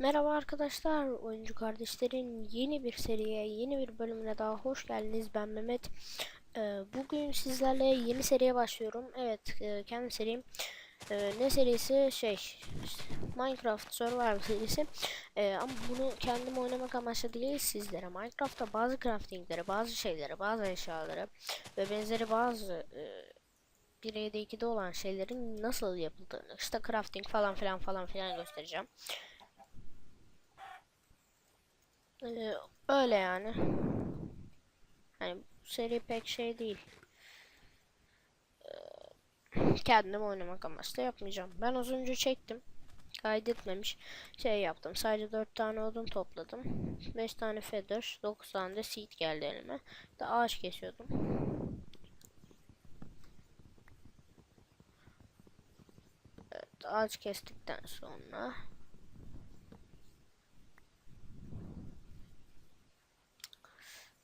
Merhaba arkadaşlar, oyuncu kardeşlerin yeni bir seriye, yeni bir bölümüne daha hoş geldiniz. Ben Mehmet. Ee, bugün sizlerle yeni seriye başlıyorum. Evet, e, kendi serim. Ee, ne serisi? Şey, Minecraft Survival serisi. Ee, ama bunu kendim oynamak amaçlı değil, sizlere Minecraft'ta bazı craftingleri, bazı şeyleri, bazı eşyaları ve benzeri bazı e, 1'e 2'de olan şeylerin nasıl yapıldığını, işte crafting falan filan falan filan göstereceğim. Ee, öyle yani. Hani seri pek şey değil. Ee, kendim oynamak amaçlı yapmayacağım. Ben az çektim. Kaydetmemiş. Şey yaptım. Sadece 4 tane odun topladım. 5 tane feather. 9 tane de seed geldi elime. Da ağaç kesiyordum. Evet, ağaç kestikten sonra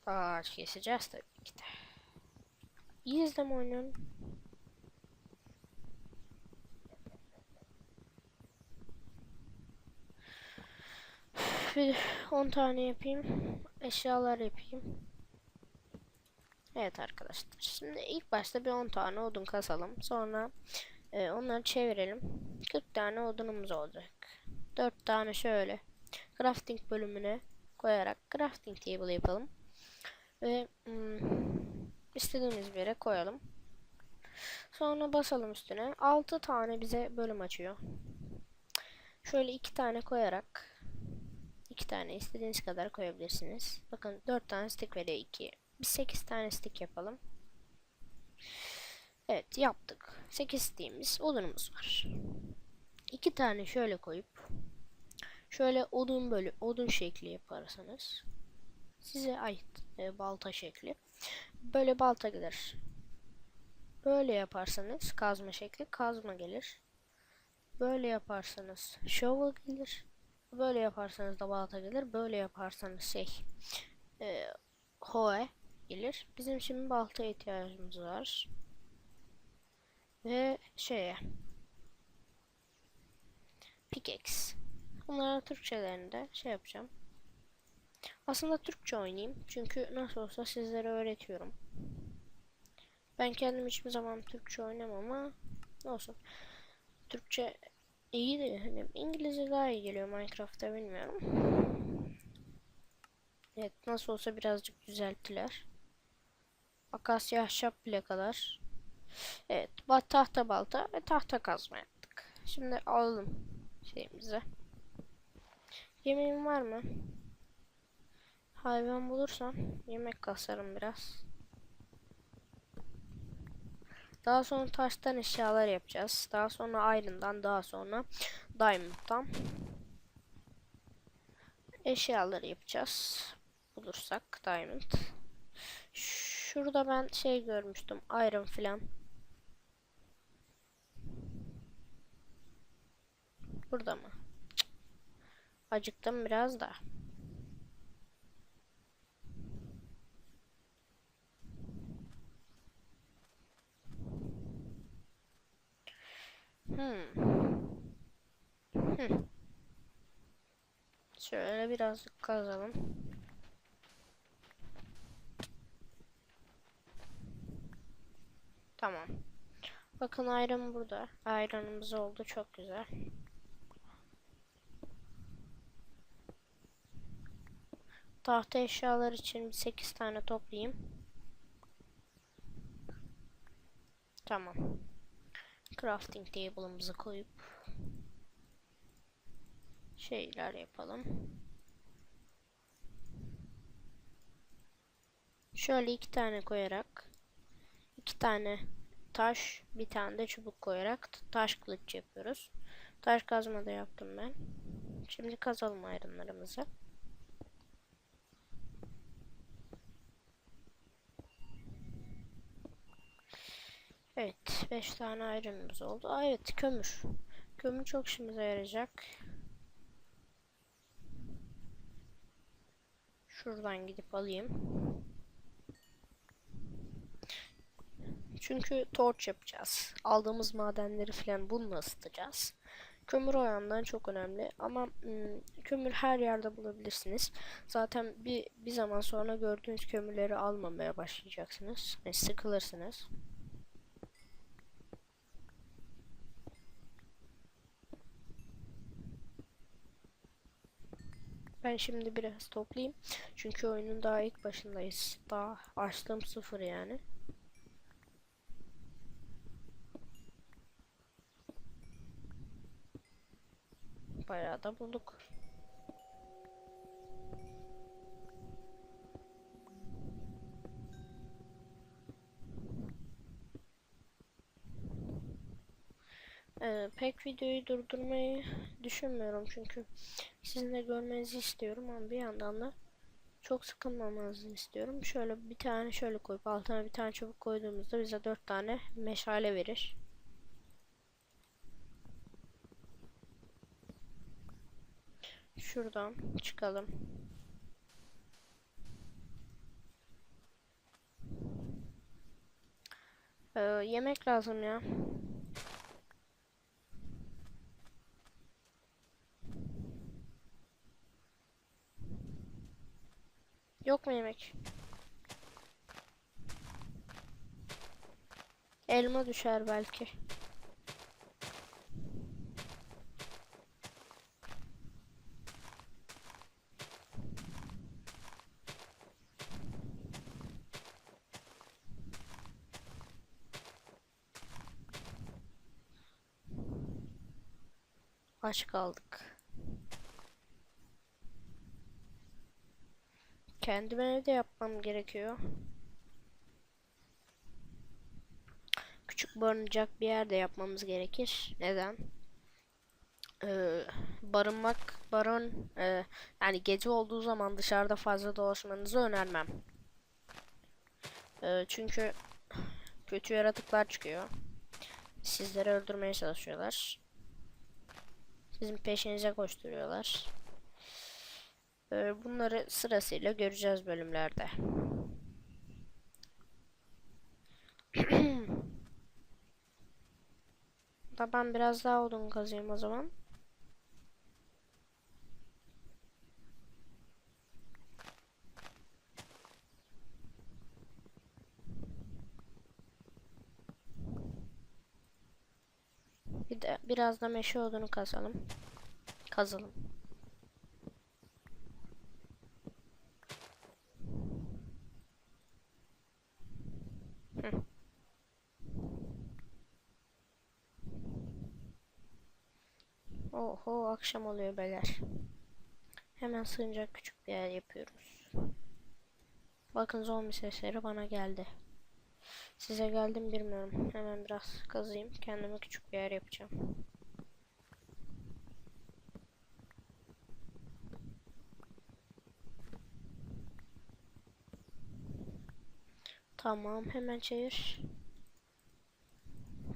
Ağaç keseceğiz tabii ki de. İyi izleme. Bir 10 tane yapayım. Eşyalar yapayım. Evet arkadaşlar. Şimdi ilk başta bir 10 tane odun kasalım. Sonra e, onları çevirelim. 40 tane odunumuz olacak. 4 tane şöyle crafting bölümüne koyarak crafting table yapalım. Ve hmm, istediğimiz bir yere koyalım. Sonra basalım üstüne. 6 tane bize bölüm açıyor. Şöyle 2 tane koyarak 2 tane istediğiniz kadar koyabilirsiniz. Bakın 4 tane stick veriyor 2. Biz 8 tane stick yapalım. Evet yaptık. 8 stick'imiz odunumuz var. 2 tane şöyle koyup şöyle odun bölü odun şekli yaparsanız size ait e, balta şekli. Böyle balta gelir. Böyle yaparsanız kazma şekli kazma gelir. Böyle yaparsanız shovel gelir. Böyle yaparsanız da balta gelir. Böyle yaparsanız şey e, hoe gelir. Bizim şimdi balta ihtiyacımız var. Ve şeye pickaxe. Bunların Türkçelerinde şey yapacağım. Aslında Türkçe oynayayım. Çünkü nasıl olsa sizlere öğretiyorum. Ben kendim hiçbir zaman Türkçe oynamam ama olsun. Türkçe iyi de hani İngilizce daha iyi geliyor Minecraft'ta bilmiyorum. Evet nasıl olsa birazcık düzelttiler. Akasya ahşap bile kadar. Evet tahta balta ve tahta kazma yaptık. Şimdi alalım şeyimize. Yemeğim var mı? Hayvan bulursam yemek kasarım biraz. Daha sonra taştan eşyalar yapacağız. Daha sonra iron'dan, daha sonra diamond'dan eşyaları yapacağız. Bulursak diamond. Şurada ben şey görmüştüm. Iron filan. Burada mı? Acıktım biraz da. Hmm. Hmm. Şöyle birazcık kazalım. Tamam. Bakın ayran burada. Ayranımız oldu. Çok güzel. Tahta eşyalar için 8 tane toplayayım. Tamam crafting table'ımızı koyup şeyler yapalım. Şöyle iki tane koyarak iki tane taş bir tane de çubuk koyarak taş kılıç yapıyoruz. Taş kazma da yaptım ben. Şimdi kazalım ayrımlarımızı. Evet 5 tane ayrımımız oldu. Aa, evet kömür. Kömür çok işimize yarayacak. Şuradan gidip alayım. Çünkü torç yapacağız. Aldığımız madenleri falan bununla ısıtacağız. Kömür o yandan çok önemli ama ım, kömür her yerde bulabilirsiniz. Zaten bir bir zaman sonra gördüğünüz kömürleri almamaya başlayacaksınız. ve sıkılırsınız. Ben şimdi biraz toplayayım. Çünkü oyunun daha ilk başındayız. Daha açtığım sıfır yani. Bayağı da bulduk. Ee, pek videoyu durdurmayı düşünmüyorum çünkü sizin de görmenizi istiyorum ama bir yandan da çok sıkılmamanızı istiyorum. Şöyle bir tane şöyle koyup altına bir tane çubuk koyduğumuzda bize dört tane meşale verir. Şuradan çıkalım. Ee, yemek lazım ya. Mu yemek? Elma düşer belki. Aç kaldık. Kendime evde yapmam gerekiyor. Küçük barınacak bir yerde yapmamız gerekir. Neden? Ee, barınmak, barın, e, yani gece olduğu zaman dışarıda fazla dolaşmanızı önermem. Ee, çünkü kötü yaratıklar çıkıyor. Sizleri öldürmeye çalışıyorlar. Sizin peşinize koşturuyorlar. Ee, bunları sırasıyla göreceğiz bölümlerde. da ben biraz daha odun kazayım o zaman. Bir de biraz da meşe odunu kazalım. Kazalım. Oho akşam oluyor beyler. Hemen sığınacak küçük bir yer yapıyoruz. Bakın zombi sesleri bana geldi. Size geldim bilmiyorum. Hemen biraz kazayım. Kendime küçük bir yer yapacağım. Tamam hemen çevir.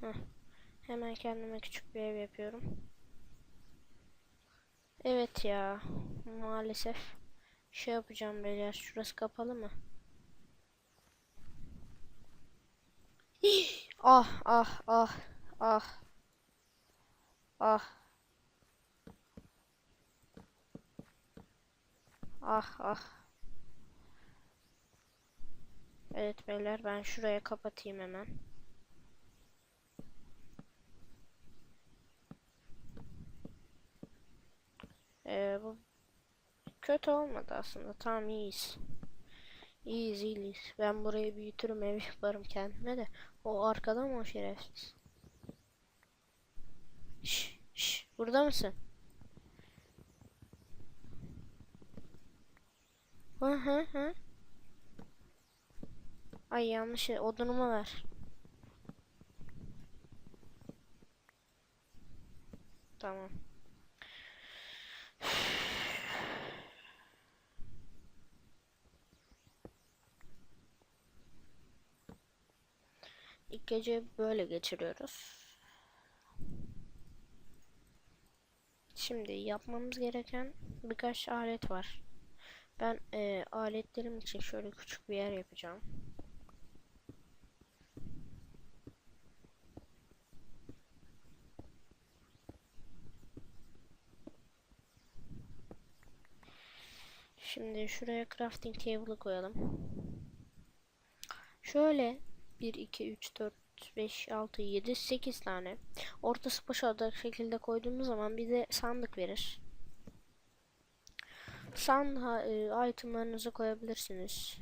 Heh. Hemen kendime küçük bir ev yapıyorum. Evet ya. Maalesef. Şey yapacağım beyler. Şurası kapalı mı? ah ah ah ah. Ah. Ah ah. Evet beyler ben şuraya kapatayım hemen. Ee, bu kötü olmadı aslında. Tamam iyiyiz. İyiyiz iyiyiz. Ben burayı büyütürüm ev yaparım kendime de. O arkada mı o şerefsiz? Şş, şş, burada mısın? Hı hı hı. Ay yanlış şey, odunumu ver. Tamam. İlk gece böyle geçiriyoruz. Şimdi yapmamız gereken birkaç alet var. Ben e, aletlerim için şöyle küçük bir yer yapacağım. Şimdi şuraya crafting table'ı koyalım. Şöyle 1, 2, 3, 4, 5, 6, 7, 8 tane. Ortası boş olacak şekilde koyduğumuz zaman bize sandık verir. Sandığa e, itemlarınızı koyabilirsiniz.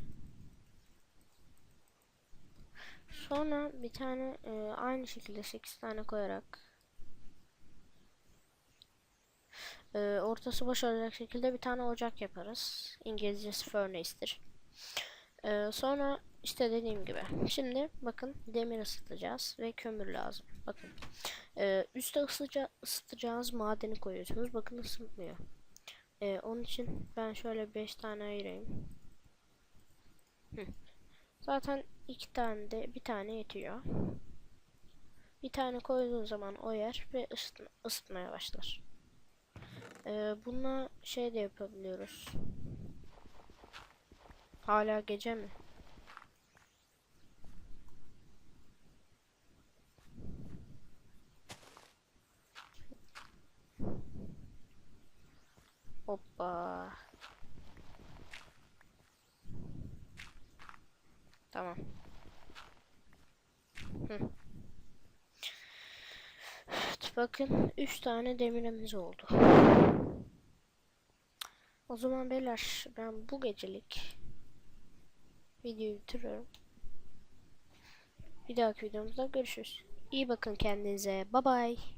Sonra bir tane e, aynı şekilde 8 tane koyarak e, ortası boş olacak şekilde bir tane ocak yaparız. İngilizcesi furnace'tir. E, sonra işte dediğim gibi. Şimdi bakın demir ısıtacağız ve kömür lazım. Bakın. E, üstte ısıtıca, ısıtacağınız madeni koyuyorsunuz. Bakın ısıtmıyor. E, onun için ben şöyle 5 tane ayırayım. Zaten iki tane de bir tane yetiyor. Bir tane koyduğun zaman o yer ve ısıtma, ısıtmaya başlar. Ee, bununla şey de yapabiliyoruz. Hala gece mi? Hoppa. Tamam. Hı. Evet, bakın 3 tane demirimiz oldu. O zaman beyler ben bu gecelik videoyu bitiriyorum. Bir dahaki videomuzda görüşürüz. İyi bakın kendinize. Bye bye.